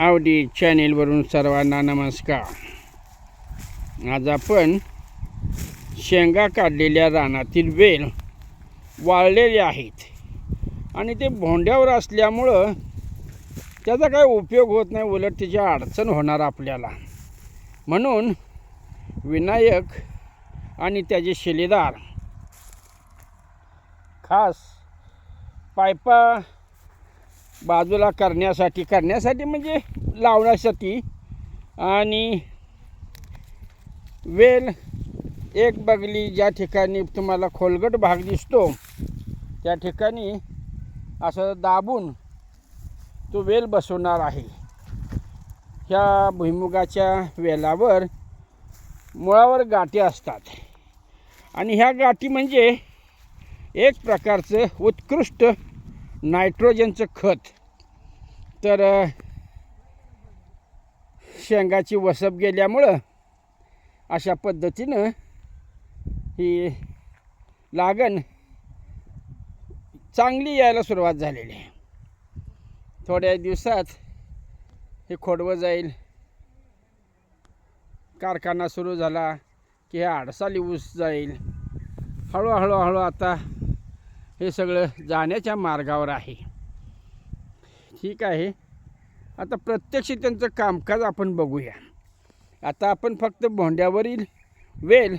आवडी चॅनेलवरून सर्वांना नमस्कार. आज आपण शेंगा काढलेल्या रानातील वेल वाळलेले आहेत. आणि ते भोंड्यावर असल्यामुळं त्याचा काय उपयोग होत नाही उलट त्याची अडचण होणार आपल्याला. म्हणून विनायक आणि त्याचे शिलेदार खास पायपा बाजूला करण्यासाठी करण्यासाठी म्हणजे लावण्यासाठी आणि वेल एक बगली ज्या ठिकाणी तुम्हाला खोलगट भाग दिसतो त्या ठिकाणी असं दाबून तो वेल बसवणार आहे. ह्या भुईमुगाच्या वेलावर मुळावर गाठी असतात. आणि ह्या गाठी म्हणजे एक प्रकारचं उत्कृष्ट नायट्रोजनचं खत. तर शेंगाची वसप गेल्यामुळं अशा पद्धतीनं ही लागण चांगली यायला सुरुवात झालेली आहे. थोड्या दिवसात हे खोडवं जाईल. कारखाना सुरू झाला की हे आडसाली ऊस जाईल. हळूहळू हळू आता हे सगळं जाण्याच्या मार्गावर आहे. ठीक आहे. आता प्रत्यक्ष त्यांचं कामकाज आपण बघूया. आता आपण फक्त भोंड्यावरील वेल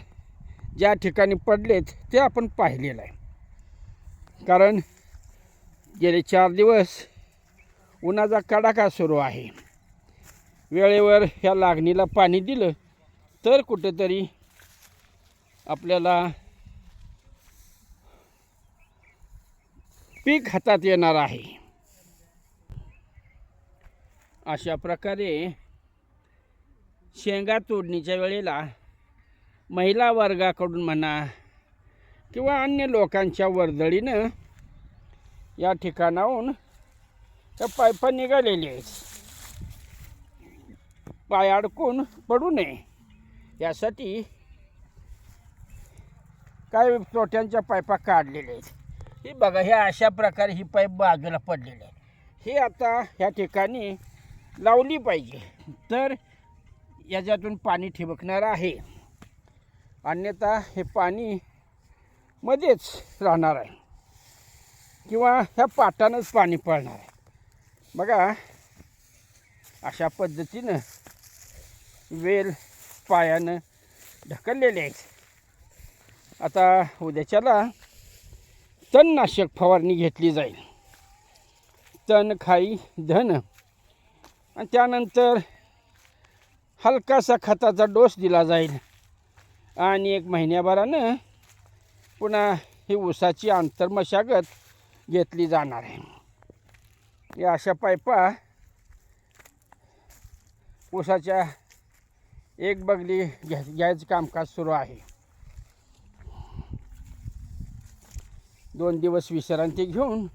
ज्या ठिकाणी पडलेत ते आपण पाहिलेलं आहे. कारण गेले चार दिवस उन्हाचा कडाका सुरू आहे. वेळेवर ह्या लागणीला पाणी दिलं तर कुठेतरी आपल्याला पीक हातात येणार आहे. अशा प्रकारे शेंगा तोडणीच्या वेळेला महिला वर्गाकडून म्हणा किंवा अन्य लोकांच्या वर्दळीनं या ठिकाणाहून त्या पायपा निघालेली आहेत. पाय अडकून पडू नये. यासाठी काय तोट्यांच्या पायपा काढलेल्या आहेत. ही बघा हे अशा प्रकारे ही पाईप बाजूला पडलेली आहे ही आता ह्या ठिकाणी लावली पाहिजे. तर याच्यातून पाणी ठिबकणार आहे. अन्यथा हे पाणी मध्येच राहणार आहे. किंवा ह्या पाटानंच पाणी पडणार आहे. बघा अशा पद्धतीनं वेल पायानं ढकललेले आहेत. आता उद्याच्याला तणनाशक फवारणी घेतली जाईल. तण खाई धन आणि त्यानंतर हलकासा खताचा डोस दिला जाईल. आणि एक महिन्याभरानं पुन्हा ही ऊसाची आंतरमशागत घेतली जाणार आहे. या अशा पायपा ऊसाच्या एक बगली घ्या घ्यायचं कामकाज सुरू आहे. दोन दिवस विश्रांती घेऊन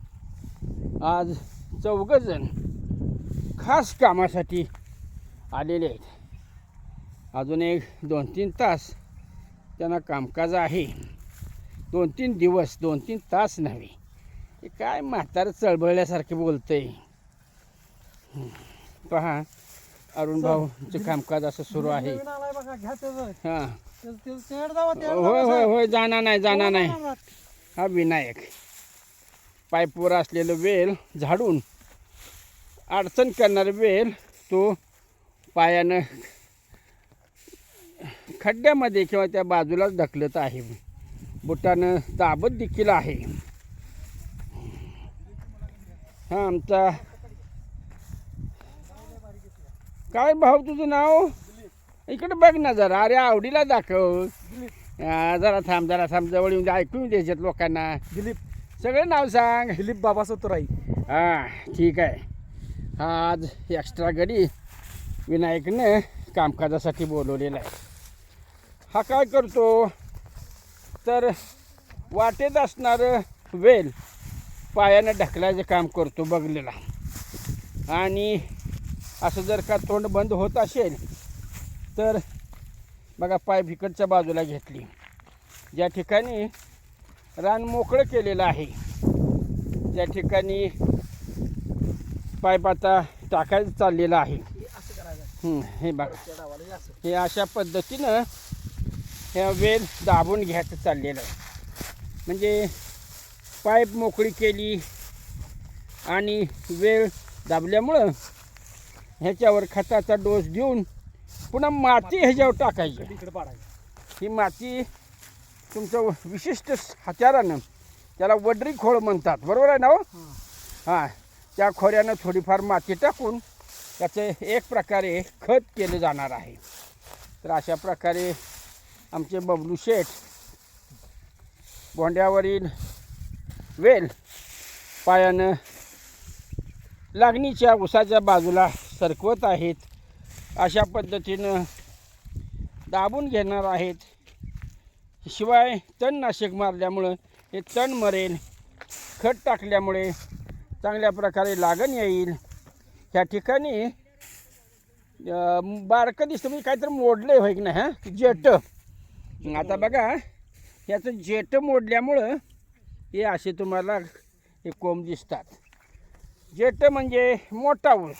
आज चौघजण खास कामासाठी आलेले आहेत. अजून एक दोन तीन तास त्यांना कामकाज आहे. दोन तीन दिवस दोन तीन तास नव्हे. हे काय म्हातारं चळबळल्यासारखे बोलतंय. हं. पहा अरुण भाऊचं कामकाज असं सुरू आहे. हां. होय होय होय जाणार नाही जाणार नाही. हा विनायक. पाईपवर असलेलं वेल झाडून अडचण करणारा वेल तो पायानं खड्ड्यामध्ये किंवा त्या बाजूलाच ढकलत आहे. बुटानं दाबत देखील आहे. हा आमचा काय भाऊ तुझं नाव? इकडे बघ ना जरा. अरे आवडीला दाखव. जरा थांब जरा थांब. जवळ येऊन ऐकून द्यायच्यात लोकांना. दिलीप. सगळं नाव सांग. दिलीप बाबा सतुराई हां ठीक आहे. आज एक्स्ट्रा गडी विनायकनं कामकाजासाठी बोलवलेला आहे. हा काय करतो? तर वाटेत असणारं वेल पायानं ढकलायचं काम करतो बघलेला. आणि असं जर का तोंड बंद होत असेल तर बघा पाय इकडच्या बाजूला घेतली. ज्या ठिकाणी रान मोकळं केलेलं आहे त्या ठिकाणी पाईप आता टाकायचं चाललेलं आहे. हे बघा. हे अशा पद्धतीनं ह्या वेल दाबून घ्यायचं चाललेलं. आहे म्हणजे पाईप मोकळी केली आणि वेळ दाबल्यामुळं ह्याच्यावर खताचा डोस देऊन पुन्हा माती ह्याच्यावर टाकायची. ही माती तुमचं विशिष्ट हत्यारानं त्याला वडरी खोळ म्हणतात. बरोबर आहे ना हां. हां. त्या खोऱ्यानं थोडीफार माती टाकून त्याचं एक प्रकारे खत केलं जाणार आहे. तर अशा प्रकारे आमचे बबलू शेठ बोंड्यावरील वेल पायानं लागणीच्या उसाच्या बाजूला सरकवत आहेत. अशा पद्धतीनं दाबून घेणार आहेत. शिवाय तणनाशक मारल्यामुळं हे तण मरेल. खत टाकल्यामुळे चांगल्या प्रकारे लागण येईल. ह्या ठिकाणी बारकं दिसतं. म्हणजे काहीतरी मोडलं होय की नाही हां? जेट. आता बघा ह्याचं जेट मोडल्यामुळं हे असे तुम्हाला हे कोंब दिसतात. जेट म्हणजे मोठा ऊस.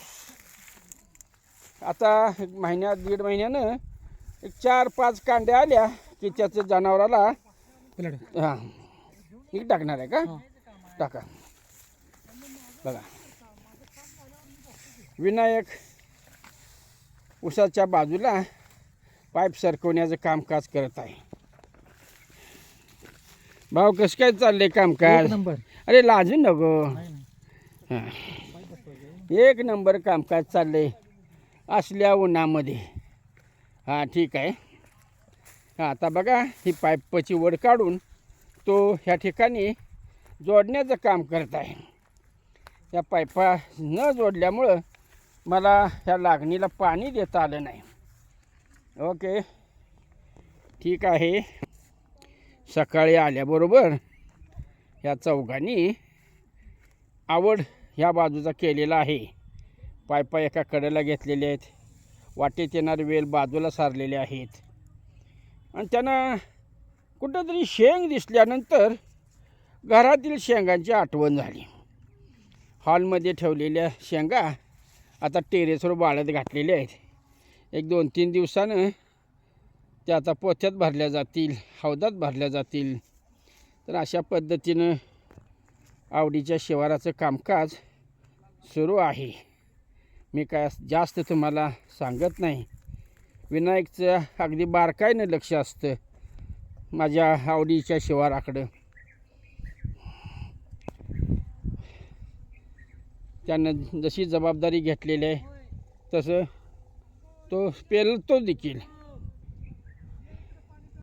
आता एक महिन्यात दीड महिन्यानं एक चार पाच कांड्या आल्या की त्याचं जनावराला हां. हे टाकणार आहे का? हां. टाका. बघा. विनायक उसाच्या बाजूला पाईप सरकवण्याचं कामकाज करत आहे. भाऊ कसं काय चाललंय कामकाज? अरे लाजू नको. हां. एक नंबर कामकाज चाललंय असल्या उन्हामध्ये. हां ठीक आहे. हां आता बघा ही पाईपची वड काढून तो ह्या ठिकाणी जोडण्याचं काम करत आहे. या पायपा न जोडल्यामुळं मला ह्या लागणीला पाणी देता आलं नाही. ओके. ठीक आहे. सकाळी आल्याबरोबर ह्या चौघांनी आवड ह्या बाजूचा केलेला आहे. पायपा एका कडेला घेतलेले आहेत. वाटेत येणारे वेल बाजूला सारलेले आहेत. आणि त्यांना कुठंतरी शेंग दिसल्यानंतर घरातील शेंगांची आठवण झाली. हॉलमध्ये ठेवलेल्या शेंगा आता टेरेसवर बाळत घातलेल्या आहेत. एक दोन तीन दिवसानं त्या आता पोत्यात भरल्या जातील हौदात भरल्या जातील. तर अशा पद्धतीनं आवडीच्या शिवाराचं कामकाज सुरू आहे. मी काय जास्त तुम्हाला सांगत नाही. विनायकचं अगदी बारकाईनं लक्ष असतं माझ्या आवडीच्या शिवाराकडं. त्यानं जशी जबाबदारी घेतलेली आहे तसं तो पेलतो देखील.